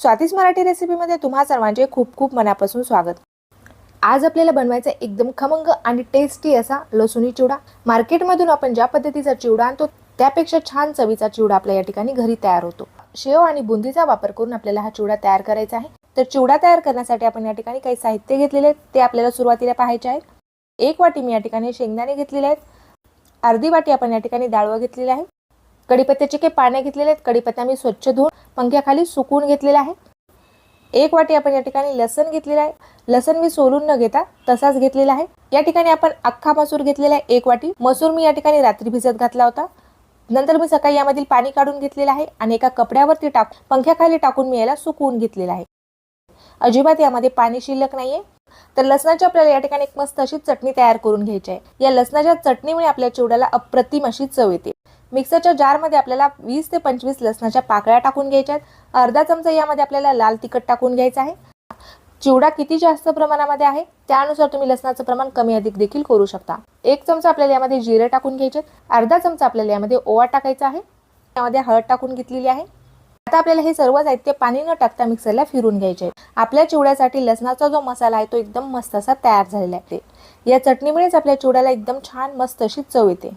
स्वातीस मराठी रेसिपीमध्ये तुम्हा सर्वांचे खूप खूप मनापासून स्वागत. आज आपल्याला बनवायचा एकदम खमंग आणि टेस्टी असा लसुणी चिवडा. मार्केटमधून आपण ज्या पद्धतीचा चिवडा आणतो त्यापेक्षा छान चवीचा चिवडा आपल्या या ठिकाणी घरी तयार होतो. शेव आणि बुंदीचा वापर करून आपल्याला हा चिवडा तयार करायचा आहे. तर चिवडा तयार करण्यासाठी आपण या ठिकाणी काही साहित्य घेतलेले आहेत. ते आपल्याला सुरुवातीला पाहायचे आहेत. एक वाटी मी या ठिकाणी शेंगदाणे घेतलेले आहेत. अर्धी वाटी आपण या ठिकाणी डाळवं घेतलेले आहे. कढीपत्त्याचे काही पाने घेतलेले आहेत. कडीपत्ता मी स्वच्छ धुवून पंख्याखाली सुकून घेतलेला आहे. एक वाटी आपण या ठिकाणी लसण घेतलेला आहे. लसण मी सोलून न घेता तसाच घेतलेला आहे. या ठिकाणी आपण अख्खा मसूर घेतलेला आहे एक वाटी. मसूर मी या ठिकाणी रात्री भिजत घातला होता. नंतर मी सकाळी यामधील पाणी काढून घेतलेलं आहे आणि एका कपड्यावरती टाक पंख्याखाली टाकून मी याला सुकवून घेतलेला आहे. अजिबात यामध्ये पाणी शिल्लक नाहीये. तर लसणाची आपल्याला या ठिकाणी एक मस्त अशी चटणी तयार करून घ्यायची आहे. या लसणाच्या चटणीमुळे आपल्या चिवड्याला अप्रतिम अशी चव येते. मिक्सरच्या जारमध्ये आपल्याला वीस ते पंचवीस लसणाच्या पाकळ्या टाकून घ्यायच्या आहेत. अर्धा चमचा यामध्ये आपल्याला लाल तिखट टाकून घ्यायचं आहे. चिवडा किती जास्त प्रमाणामध्ये आहे त्यानुसार तुम्ही लसणाचं प्रमाण कमी अधिक देखील करू शकता. एक चमचा आपल्याला यामध्ये जिरे टाकून घ्यायचे अर्धा चमचा आपल्याला यामध्ये ओवा टाकायचा आहे. यामध्ये हळद टाकून घेतलेली आहे. आता आपल्याला हे सर्व साहित्य पाणी न टाकता मिक्सरला फिरून घ्यायचे आहे. आपल्या चिवड्यासाठी लसणाचा जो मसाला आहे तो एकदम मस्त असा तयार झालेला आहे. या चटणीमुळेच आपल्या चिवड्याला एकदम छान मस्त अशी चव येते.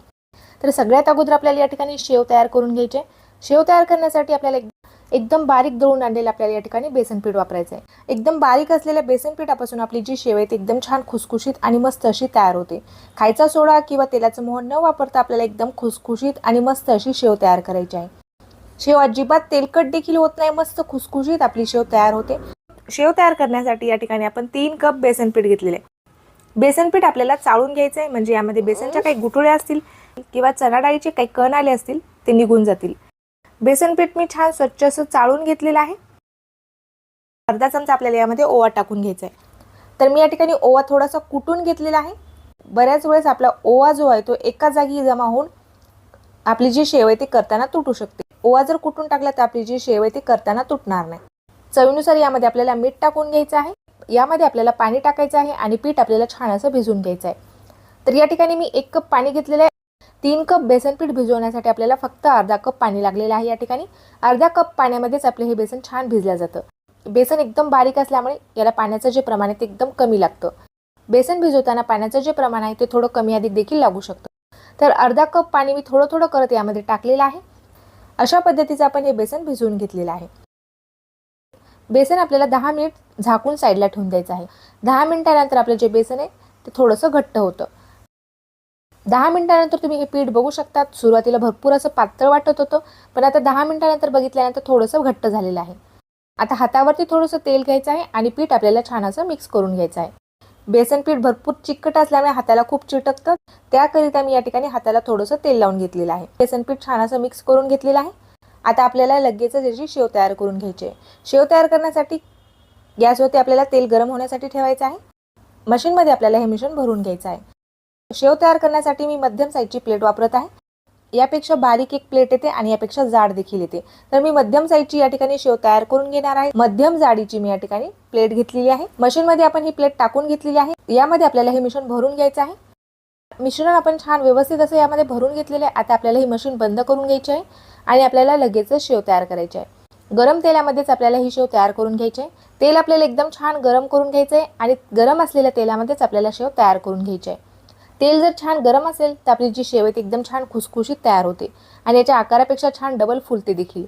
तर सगळ्यात अगोदर आपल्याला या ठिकाणी शेव तयार करून घ्यायचे. शेव तयार करण्यासाठी आपल्याला एक- एकदम बारीक दळून आणलेलं आपल्याला या ठिकाणी बेसन पीठ वापरायचं आहे एकदम बारीक असलेल्या बेसन पिठापासून आपली जी शेव आहे ती एकदम छान खुसखुशीत आणि मस्त अशी तयार होते. खायचा सोडा किंवा तेलाचं मोहन न वापरता आपल्याला एकदम खुसखुशीत आणि मस्त अशी शेव तयार करायची आहे. शेव अजिबात तेलकट देखील होत नाही मस्त खुसखुशीत आपली शेव तयार होते. शेव तयार करण्यासाठी या ठिकाणी आपण तीन कप बेसन पीठ घेतलेले आहे. बेसन पीठ आपल्याला चाळून घ्यायचं आहे म्हणजे यामध्ये बेसनच्या काही गुटुळ्या असतील किंवा चणा डाळीचे काही कण आले असतील ते निघून जातील. बेसन पीठ मी छान स्वच्छ असं चाळून घेतलेलं आहे. अर्धा चमचा आपल्याला यामध्ये ओवा टाकून घ्यायचा आहे. तर मी या ठिकाणी ओवा थोडासा कुटून घेतलेला आहे. बऱ्याच वेळेस आपला ओवा जो आहे तो एका जागी जमा होऊन आपली जी शेव आहे ती करताना तुटू शकते. ओवा जर कुटून टाकला तर आपली जी शेव आहे ती करताना तुटणार नाही. चवीनुसार यामध्ये आपल्याला मीठ टाकून घ्यायचं आहे. यामध्ये आपल्याला पाणी टाकायचं आहे आणि पीठ आपल्याला छान असं भिजून घ्यायचं आहे. तर या ठिकाणी मी एक कप पाणी घेतलेलं आहे. तीन कप बेसन पीठ भिजवण्यासाठी आपल्याला फक्त अर्धा कप पाणी लागलेलं आहे या ठिकाणी. अर्धा कप पाण्यामध्येच आपले हे बेसन छान भिजलं जातं. बेसन एकदम बारीक असल्यामुळे याला पाण्याचं जे प्रमाण आहे ते एकदम कमी लागतं. बेसन भिजवताना पाण्याचं जे प्रमाण आहे ते थोडं कमी अधिक देखील लागू शकतं. तर अर्धा कप पाणी मी थोडं थोडं करत यामध्ये टाकलेलं आहे. अशा पद्धतीचं आपण हे बेसन भिजवून घेतलेलं आहे. बेसन आपल्याला दहा मिनिट झाकून साईडला ठेवून द्यायचं आहे. दहा मिनिटानंतर आपलं जे बेसन आहे ते थोडंसं घट्ट होतं. दहा मिनटानंतर तुम्ही हे पीठ बघू शकतात. सुरुवातीला भरपूर असं पातळ वाटत होतं पण आता दहा मिनटानंतर बघितल्यानंतर थोडंसं घट्ट झालेलं आहे. आता हातावरती थोडंसं तेल घ्यायचं आहे आणि पीठ आपल्याला छान असं मिक्स करून घ्यायचं आहे. बेसन पीठ भरपूर चिकट असल्यामुळे हाताला खूप चिटकतं. त्याकरिता मी या ठिकाणी हाताला थोडंसं तेल लावून घेतलेलं आहे. बेसन पीठ छान असं मिक्स करून घेतलेलं आहे. आता आपल्याला लगेच त्याची शेव तयार करून घ्यायची आहे. शेव तयार करण्यासाठी गॅसवरती आपल्याला तेल गरम होण्यासाठी ठेवायचं आहे. मशीनमध्ये आपल्याला हे मिश्रण भरून घ्यायचं आहे. शेव तयार करण्यासाठी मी मध्यम साईजची प्लेट वापरत आहे. यापेक्षा बारीक एक प्लेट येते आणि यापेक्षा जाड देखील येते. तर मी मध्यम साईजची या ठिकाणी शेव तयार करून घेणार आहे. मध्यम जाडीची मी या ठिकाणी प्लेट घेतलेली आहे. मशीनमध्ये आपण ही प्लेट टाकून घेतलेली आहे. यामध्ये आपल्याला हे मिश्रण भरून घ्यायचं आहे. मिश्रण आपण छान व्यवस्थित असं यामध्ये भरून घेतलेलं आहे. आता आपल्याला ही मशीन बंद करून घ्यायची आहे आणि आपल्याला लगेचच शेव तयार करायची आहे. गरम तेलामध्येच आपल्याला ही शेव तयार करून घ्यायची आहे. तेल आपल्याला एकदम छान गरम करून घ्यायचं आहे आणि गरम असलेल्या तेलामध्येच आपल्याला शेव तयार करून घ्यायची आहे. तेल जर छान गरम असेल तर आपली जी शेव आहे ती एकदम छान खुसखुशीत तयार होते. आणि याच्या आकारापेक्षा छान डबल फुलते देखील.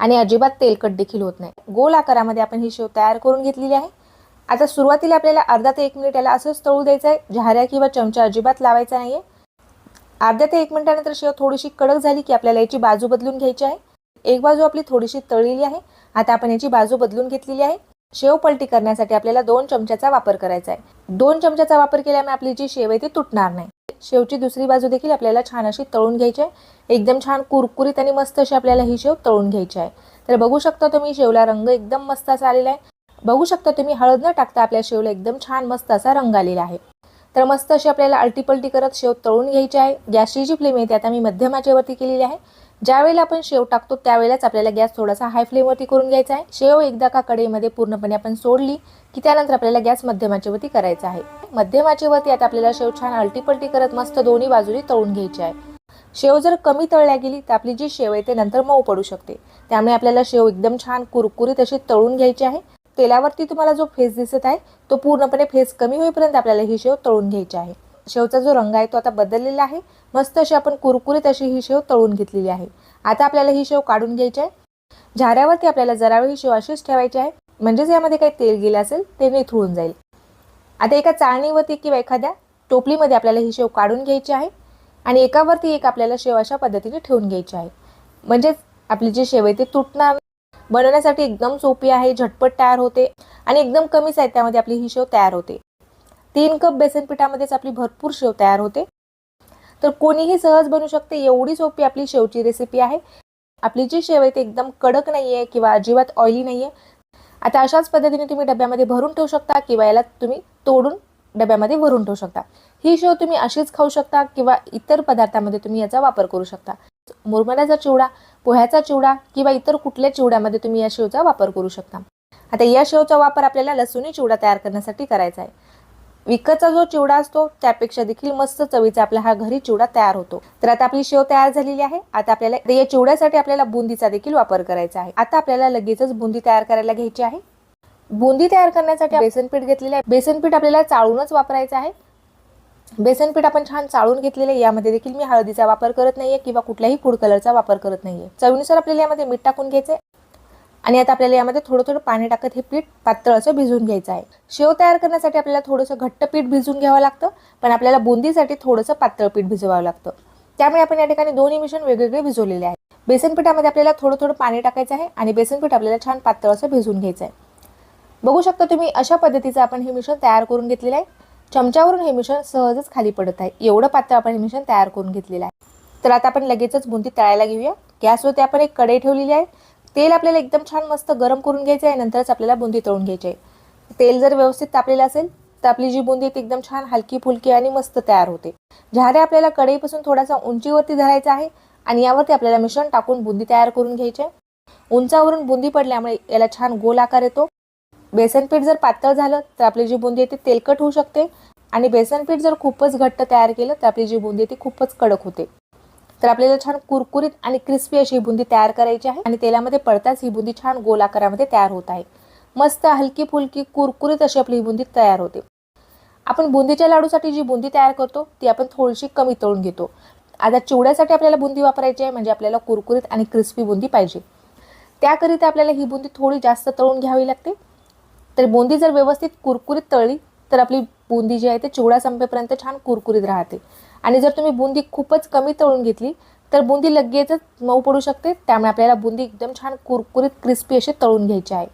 आणि अजिबात तेलकट देखील होत नाही. गोल आकारामध्ये आपण ही शेव तयार करून घेतलेली आहे. आता सुरुवातीला आपल्याला अर्धा ते एक मिनिट याला असंच तळू द्यायचं आहे झाऱ्या किंवा चमचा अजिबात लावायचा नाही आहे अर्ध्या ते एक मिनिटानंतर शेव थोडीशी कडक झाली की आपल्याला याची बाजू बदलून घ्यायची आहे. एक बाजू आपली थोडीशी तळलेली आहे. आता आपण याची बाजू बदलून घेतलेली आहे. शेव पलटी करण्यासाठी आपल्याला दोन चमच्याचा वापर करायचा आहे. दोन चमच्याचा वापर केल्यामुळे आपली जी शेव आहे ती तुटणार नाही. शेवची दुसरी बाजू देखील आपल्याला छान अशी तळून घ्यायची आहे. एकदम छान कुरकुरीत आणि मस्त अशी आपल्याला ही शेव तळून घ्यायची आहे. तर बघू शकता तुम्ही शेवला रंग एकदम मस्त असा आलेला आहे. बघू शकता तुम्ही हळद न टाकता आपल्या शेवला एकदम छान मस्त असा रंग आलेला आहे. तर मस्त अशी आपल्याला अल्टीपल्टी करत शेव तळून घ्यायची आहे. गॅसची जी फ्लेम आहे ती आता मी मध्यमाच्यावरती केलेली आहे. ज्यावेळेला आपण शेव टाकतो त्यावेळेलाच आपल्याला गॅस थोडासा हाय फ्लेमवरती करून घ्यायचा आहे. शेव एकदा का कढईमध्ये पूर्णपणे आपण सोडली की त्यानंतर आपल्याला गॅस मध्यमाचेवरती करायचा आहे. मध्यमाचेवरती आता आपल्याला शेव छान अल्टीपल्टी करत मस्त दोन्ही बाजूनी तळून घ्यायची आहे. शेव जर कमी तळल्या गेली तर आपली जी शेव आहे ते नंतर मऊ पडू शकते. त्यामुळे आपल्याला शेव एकदम छान कुरकुरीत अशी तळून घ्यायची आहे. तेलावरती तुम्हाला जो फेस दिसत आहे तो पूर्णपणे फेस कमी होईपर्यंत आपल्याला ही शेव तळून घ्यायची आहे. शेवचा जो रंग आहे तो आता बदललेला आहे. मस्त अशी आपण कुरकुरीत अशी ही शेव तळून घेतलेली आहे. आता आपल्याला ही शेव काढून घ्यायची आहे. झाऱ्यावरती आपल्याला जरावेळ ही शेव अशीच ठेवायची आहे. म्हणजेच यामध्ये काही तेल गेलं असेल ते निथळून जाईल. आता एका चाळणीवरती किंवा एखाद्या टोपलीमध्ये आपल्याला ही शेव काढून घ्यायची आहे. आणि एकावरती एक आपल्याला शेव अशा पद्धतीने ठेवून घ्यायची आहे. म्हणजेच आपली जी शेव आहे ती तुटणार बनवण्यासाठी एकदम सोपी आहे झटपट तयार होते. आणि एकदम कमी साहित्यामध्ये आपली ही शेव तयार होते. तीन कप बेसन पिठामध्येच आपली भरपूर शेव तयार होते. तर कोणीही सहज बनू शकते एवढी सोपी आपली शेवची रेसिपी आहे. आपली जी शेव आहे ती एकदम कडक नाही आहे किंवा अजिबात ऑइली नाही आहे आता अशाच पद्धतीने तुम्ही डब्यामध्ये भरून ठेवू शकता किंवा याला तुम्ही तोडून डब्यामध्ये भरून ठेवू शकता. ही शेव तुम्ही अशीच खाऊ शकता किंवा इतर पदार्थामध्ये तुम्ही याचा वापर करू शकता. मुरमऱ्याचा चिवडा पोह्याचा चिवडा किंवा इतर कुठल्या चिवड्यामध्ये तुम्ही या शेवचा वापर करू शकता. आता या शेवचा वापर आपल्याला लसूणी चिवडा तयार करण्यासाठी करायचा आहे. विकतचा जो चिवडा असतो त्यापेक्षा देखील मस्त चवीचा आपला हा घरी चिवडा तयार होतो. तर आता आपली शेव तयार झालेली आहे. आता आपल्याला या चिवड्यासाठी आपल्याला बुंदीचा देखील वापर करायचा आहे. आता आपल्याला लगेचच बुंदी तयार करायला घ्यायची आहे. बुंदी तयार करण्यासाठी बेसन पीठ घेतलेलं आहे. बेसन पीठ आपल्याला चाळूनच वापरायचं आहे. बेसन पीठ आपण छान चाळून घेतलेले आहे. यामध्ये देखील मी हळदीचा वापर करत नाहीये किंवा कुठल्याही फूड कलरचा वापर करत नाहीये. चवीनुसार आपल्याला यामध्ये मीठ टाकून घ्यायचे आणि आता आपल्याला यामध्ये थोडं थोडं पाणी टाकत हे पीठ पातळ असं भिजवून घ्यायचं आहे. शेव तयार करण्यासाठी आपल्याला थोडंसं घट्ट पीठ भिजवून घ्यावं लागतं पण आपल्याला बुंदीसाठी थोडंसं पातळ पीठ भिजवावं लागतं. त्यामुळे आपण या ठिकाणी दोन्ही मिश्रण वेगवेगळे भिजवलेले आहे. बेसन पिठामध्ये आपल्याला थोडं थोडं पाणी टाकायचं आहे आणि बेसन पीठ आपल्याला छान पातळ असं भिजवून घ्यायचं आहे. बघू शकता तुम्ही अशा पद्धतीचं आपण हे मिश्रण तयार करून घेतलेलं आहे. चमच्यावरून हे मिश्रण सहजच खाली पडत आहे. एवढं पातळ आपण हे मिश्रण तयार करून घेतलेलं आहे. तर आता आपण लगेचच बुंदी तळायला घेऊया. गॅसवरती आपण एक कढई ठेवलेली आहे. तेल आपल्याला एकदम छान मस्त गरम करून घ्यायचं आहे नंतरच आपल्याला बुंदी तळून घ्यायची आहे. तेल जर व्यवस्थित तापलेलं असेल तर आपली जी बुंदी आहे ती एकदम छान हलकी फुलकी आणि मस्त तयार होते. झारे आपल्याला कढईपासून थोडासा उंचीवरती धरायचा आहे आणि यावरती आपल्याला मिश्रण टाकून बुंदी तयार करून घ्यायची आहे. उंचावरून बुंदी पडल्यामुळे याला छान गोल आकार येतो. बेसन पीठ जर पातळ झालं तर आपली जी बुंदी आहे ती तेलकट होऊ शकते आणि बेसन पीठ जर खूपच घट्ट तयार केलं तर आपली जी बुंदी आहे ती खूपच कडक होते. तर आपल्याला छान कुरकुरीत आणि क्रिस्पी अशी ही बुंदी तयार करायची आहे. आणि तेलामध्ये पडताच ही बुंदी छान गोल आकारामध्ये तयार होत आहे. मस्त हलकी फुलकी कुरकुरीत अशी आपली ही बुंदी तयार होते. आपण बुंदीच्या लाडूसाठी जी बुंदी तयार करतो ती आपण थोडीशी कमी तळून घेतो. आता चिवड्यासाठी आपल्याला बुंदी वापरायची आहे म्हणजे आपल्याला कुरकुरीत आणि क्रिस्पी बुंदी पाहिजे. त्याकरिता आपल्याला ही बुंदी थोडी जास्त तळून घ्यावी लागते. तर बुंदी जर व्यवस्थित कुरकुरीत तळली तर आपली बुंदी जी आहे ते चिवडा संपेपर्यंत छान कुरकुरीत राहते. आणि जर तुम्ही बुंदी खूपच कमी तळून घेतली तर बुंदी लगेचच मऊ पडू शकते. त्यामुळे आपल्याला बुंदी एकदम छान कुरकुरीत क्रिस्पी अशी तळून घ्यायची आहे.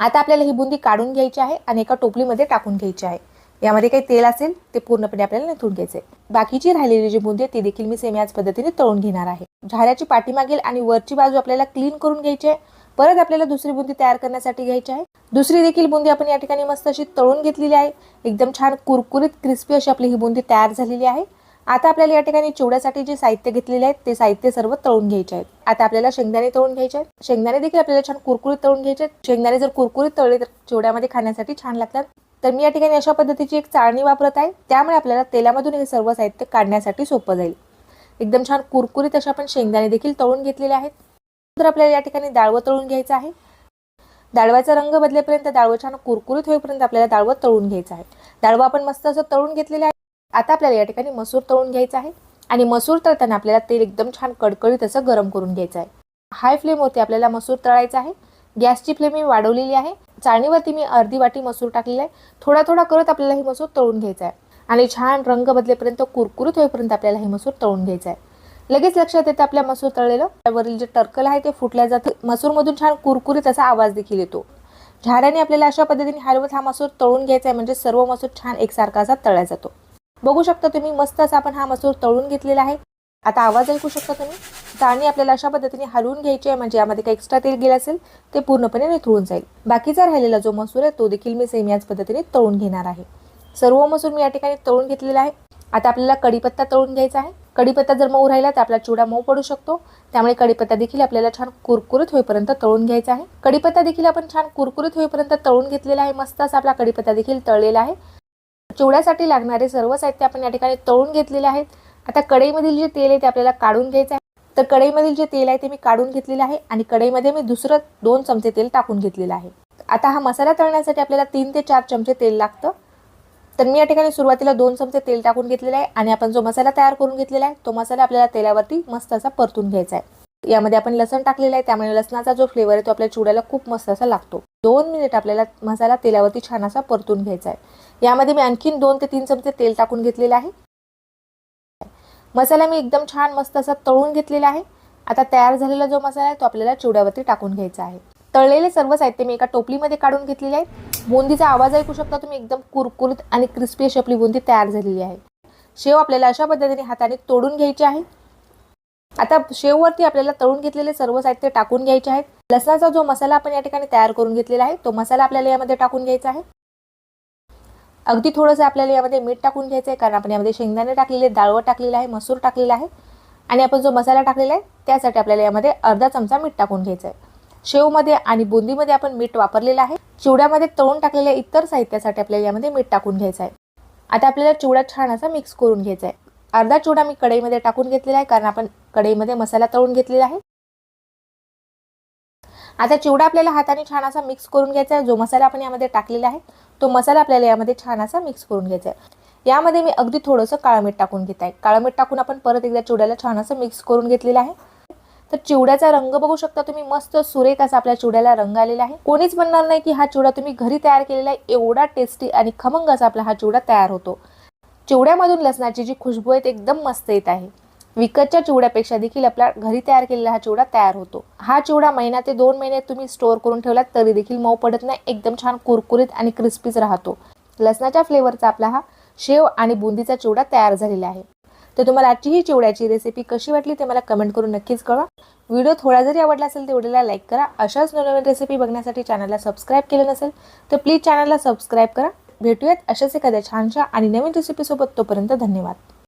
आता आपल्याला ही बुंदी काढून घ्यायची आहे आणि एका टोपलीमध्ये टाकून घ्यायची आहे. यामध्ये काही तेल असेल ते पूर्णपणे आपल्याला निथून घ्यायचे बाकीची राहिलेली जी बुंदी आहे ती देखील मी सेम याच पद्धतीने तळून घेणार आहे. झाऱ्याची पाठीमागील आणि वरची बाजू आपल्याला क्लीन करून घ्यायची आहे. परत आपल्याला दुसरी बुंदी तयार करण्यासाठी घ्यायची आहे. दुसरी देखील बुंदी आपण या ठिकाणी मस्त अशी तळून घेतलेली आहे. एकदम छान कुरकुरीत क्रिस्पी अशी आपली ही बुंदी तयार झालेली आहे. आता आपल्याला या ठिकाणी चिवड्यासाठी जे साहित्य घेतलेले आहेत ते साहित्य सर्व तळून घ्यायचे आहेत. आता आपल्याला शेंगदाणे तळून घ्यायचे आहेत. शेंगदाणे देखील आपल्याला छान कुरकुरीत तळून घ्यायचे आहेत. शेंगदाणे जर कुरकुरीत तळले तर चिवड्यामध्ये खाण्यासाठी छान लागतात. तर मी या ठिकाणी अशा पद्धतीची एक चाळणी वापरत आहे. त्यामुळे आपल्याला तेलामधून हे सर्व साहित्य काढण्यासाठी सोपं जाईल. एकदम छान कुरकुरीत अशा आपण शेंगदाणे देखील तळून घेतलेले आहेत. तर आपल्याला या ठिकाणी डाळवं तळून घ्यायचं आहे. डाळवाचा रंग बदलेपर्यंत डाळवं छान कुरकुरीत होईपर्यंत आपल्याला डाळवं तळून घ्यायचं आहे. डाळवं आपण मस्त असं तळून घेतलेलं आहे. आता आपल्याला या ठिकाणी मसूर तळून घ्यायचा आहे. आणि मसूर तळताना आपल्याला तेल एकदम छान कडकडीत असं गरम करून घ्यायचं आहे. हाय फ्लेमवरती आपल्याला मसूर तळायचा आहे. गॅसची फ्लेम मी वाढवलेली आहे. चाळणीवरती मी अर्धी वाटी मसूर टाकलेला आहे. थोडा थोडा करत आपल्याला ही मसूर तळून घ्यायचा आहे. आणि छान रंग बदलेपर्यंत कुरकुरीत होईपर्यंत आपल्याला ही मसूर तळून घ्यायचा आहे. लगेच लक्षात येतं आपल्या मसूर तळलेलं. त्यावरील जे टर्कल आहे ते फुटल्या जातं मसूरमधून छान कुरकुरीत असा आवाज देखील येतो. झाऱ्याने आपल्याला अशा पद्धतीने हलवत हा मसूर तळून घ्यायचा आहे. म्हणजे सर्व मसूर छान एकसारखा असा तळला जातो. बघू शकता तुम्ही मस्त असा आपण हा मसूर तळून घेतलेला आहे. आता आवाज ऐकू शकता तुम्ही? चाळणी आपल्याला अशा पद्धतीने हलवून घ्यायची आहे म्हणजे यामध्ये काही एक्स्ट्रा तेल गेलं असेल ते पूर्णपणे निथळून जाईल. बाकीचा राहिलेला जो मसूर आहे तो देखील मी सेम याच पद्धतीने तळून घेणार आहे. सर्व मसूर मी या ठिकाणी तळून घेतलेला आहे. आता आपल्याला कढीपत्ता तळून घ्यायचा आहे. कडीपत्ता जर मऊ राहिला तर आपला चिवडा मऊ पडू शकतो. त्यामुळे कढीपत्ता देखील आपल्याला छान कुरकुरीत होईपर्यंत तळून घ्यायचा आहे. कडीपत्ता देखील आपण छान कुरकुरीत होईपर्यंत तळून घेतलेला आहे. मस्त असा आपला कढीपत्ता देखील तळलेला आहे. चिवड्यासाठी लागणारे सर्व साहित्य आपण या ठिकाणी तळून घेतलेले आहेत. आता कढईमधील जे तेल आहे ते आपल्याला काढून घ्यायचं आहे. तर कढईमधील जे तेल आहे ते मी काढून घेतलेलं आहे आणि कढईमध्ये मी दुसरं दोन चमचे तेल टाकून घेतलेलं आहे. आता हा मसाला तळण्यासाठी आपल्याला तीन ते चार चमचे तेल लागतं. तर मी या ठिकाणी सुरुवातीला दोन चमचे तेल टाकून घेतलेलं आहे आणि आपण जो मसाला तयार करून घेतलेला आहे तो मसाला आपल्याला तेलावरती मस्त असा परतून घ्यायचा आहे. यामध्ये आपण लसण टाकलेलं आहे त्यामुळे लसणाचा जो फ्लेवर आहे तो आपल्या चिवड्याला खूप मस्त असा लागतो. दोन मिनिट आपल्याला मसाला तेलावरती छान असा परतून घ्यायचा आहे. यामध्ये मी आणखीन दोन ते तीन चमचे तेल टाकून घेतलेलं आहे. मसाला मी एकदम छान मस्त असा तळून घेतलेला आहे. आता तयार झालेला जो मसाला आहे तो आपल्याला चिवड्यावरती टाकून घ्यायचा आहे. तळलेले सर्व साहित्य मी एका टोपलीमध्ये काढून घेतलेले आहे. बुंदीचा आवाज ऐकू शकता तुम्ही एकदम कुरकुरीत आणि क्रिस्पी अशी आपली बुंदी तयार झालेली आहे. शेव आपल्याला अशा पद्धतीने हाताने तोडून घ्यायची आहे. आता शेववरती आपल्याला तळून घेतलेले सर्व साहित्य टाकून घ्यायचे आहेत. लसणाचा जो मसाला आपण या ठिकाणी तयार करून घेतलेला आहे तो मसाला आपल्याला यामध्ये टाकून घ्यायचा आहे. अगदी थोडंसं आपल्याला यामध्ये मीठ टाकून घ्यायचं आहे कारण आपण यामध्ये शेंगदाणे टाकलेले डाळवं टाकलेलं आहे मसूर टाकलेला आहे. आणि आपण जो मसाला टाकलेला आहे त्यासाठी आपल्याला यामध्ये अर्धा चमचा मीठ टाकून घ्यायचं आहे. शेवमध्ये आणि बुंदीमध्ये आपण मीठ वापरलेलं आहे. चिवड्यामध्ये तळून टाकलेल्या इतर साहित्यासाठी आपल्याला यामध्ये मीठ टाकून घ्यायचं आहे. आता आपल्याला चिवडा छान असा मिक्स करून घ्यायचा आहे. अर्धा चिवडा मी कढईमध्ये टाकून घेतलेला आहे कारण आपण कढईमध्ये मसाला तळून घेतलेला आहे. आता चिवडा आपल्याला हाताने छान असा मिक्स करून घ्यायचा आहे. जो मसाला आपण यामध्ये टाकलेला आहे तो मसाला आपल्याला यामध्ये छान असा मिक्स करून घ्यायचा आहे. यामध्ये मी अगदी थोडंसं काळं मीठ टाकून घेत आहे. काळं मीठ टाकून आपण परत एकदा चिवड्याला छान असं मिक्स करून घेतलेलं आहे. तर चिवड्याचा रंग बघू शकता तुम्ही मस्त सुरेख असा आपल्या चिवड्याला रंग आलेला आहे. कोणीच म्हणणार नाही की हा चिवडा तुम्ही घरी तयार केलेला आहे. एवढा टेस्टी आणि खमंग असा आपला हा चिवडा तयार होतो. चिवड्यामधून लसणाची जी खुशबू आहे ती एकदम मस्त येत आहे. विकतच्या चिवड्यापेक्षा देखील आपल्या घरी तयार केलेला हा चिवडा तयार होतो. हा चिवडा महिना ते दोन महिने तुम्ही स्टोअर करून ठेवलात तरी देखील मऊ पडत नाही एकदम छान कुरकुरीत आणि क्रिस्पीच राहतो. लसणाच्या फ्लेवरचा आपला हा शेव आणि बुंदीचा चिवडा तयार झालेला आहे. तर तुम्हाला आजची ही चिवड्याची रेसिपी कशी वाटली ते मला कमेंट करून नक्कीच कळवा. व्हिडिओ थोडा जरी आवडला असेल तर व्हिडिओला लाईक करा. अशाच नवनवीन रेसिपी बघण्यासाठी चॅनलला सबस्क्राईब केलं नसेल तर प्लीज चॅनलला सबस्क्राईब करा. भेटूयात अशाच एखाद्या छानशा आणि नवीन रेसिपीसोबत तोपर्यंत धन्यवाद.